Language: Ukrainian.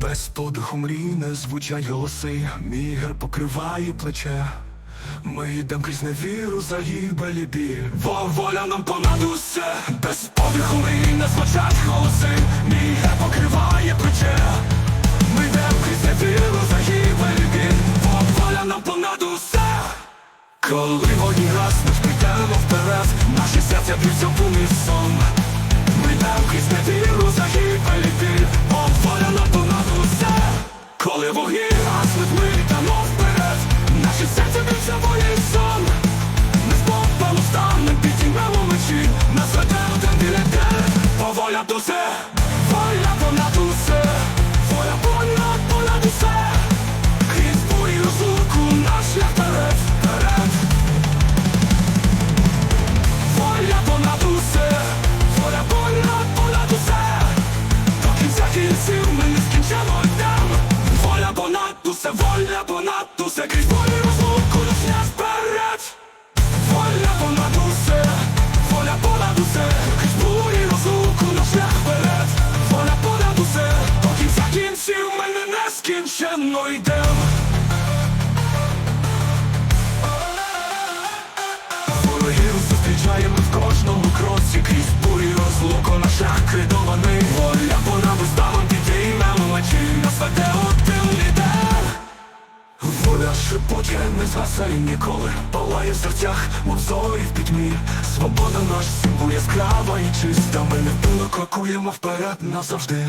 Без подиху мрій не звучать голоси, мій герб покриває плече. Ми йдем крізь невіру, загибелі біль Во- Воля нам понад усе. Без подиху мрій не звучать голоси, мій герб покриває плече. Ми йдем крізь невіру, загибелі біль Во- Воля нам понад усе. Коли воді гаснуть, підемо вперед. Наші серця б'ються в унісон la 12 нескінченно йдем Ворогів зустрічаємо в кожному кроці. Крізь бурі розлуку на шлях кридований Воля понад уставом підіймемо мечі Нас веде один лідер Воля шепоче, не згасає ніколи. Палає в серцях, мов зорі в пітьмі. Свобода наш символ яскрава і чиста. Ми не невпинно крокуємо вперед назавжди